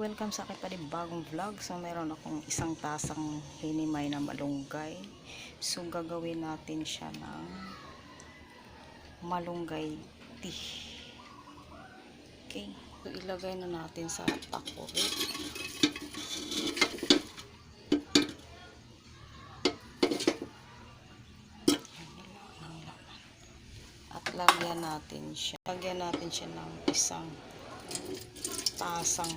welcome sa akin pa rin bagong vlog. So, meron akong isang tasang hinimay na malunggay. So, gagawin natin siya ng malunggay tea. Okay. So, ilagay na natin sa pakuri. At lagyan natin siya. Lagyan natin siya ng isang tasang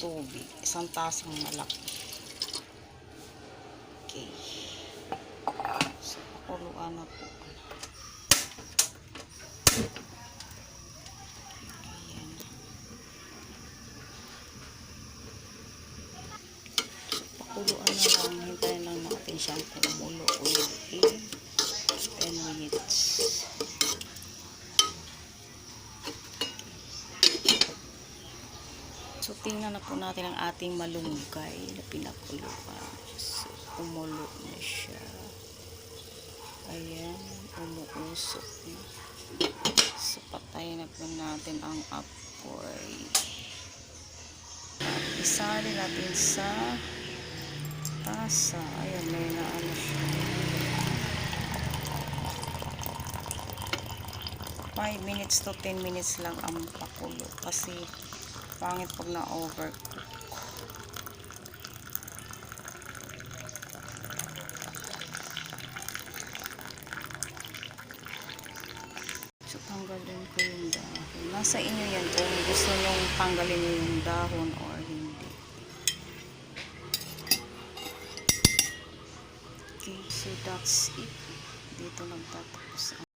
tubig. Isang tasang malaki. Okay. So, pakuluan na po. Ayan. So, pakuluan na lang. Hintayin lang natin siyang kumulo within 10 minutes. So, tingnan na po natin ang ating malunggay na pinakuluan. So, umulo na siya. Ayan, umuusok na. So, patayin na po natin ang apoy. At isali natin sa tasa. Ayan, may naano siya. 5 minutes to 10 minutes lang ang pakulo kasi pangit pag na-overcook. So, tanggalin ko yung dahon. Nasa inyo yan kung gusto nyong tanggalin nyo yung dahon or hindi. Okay, so that's it. Dito nagtatapos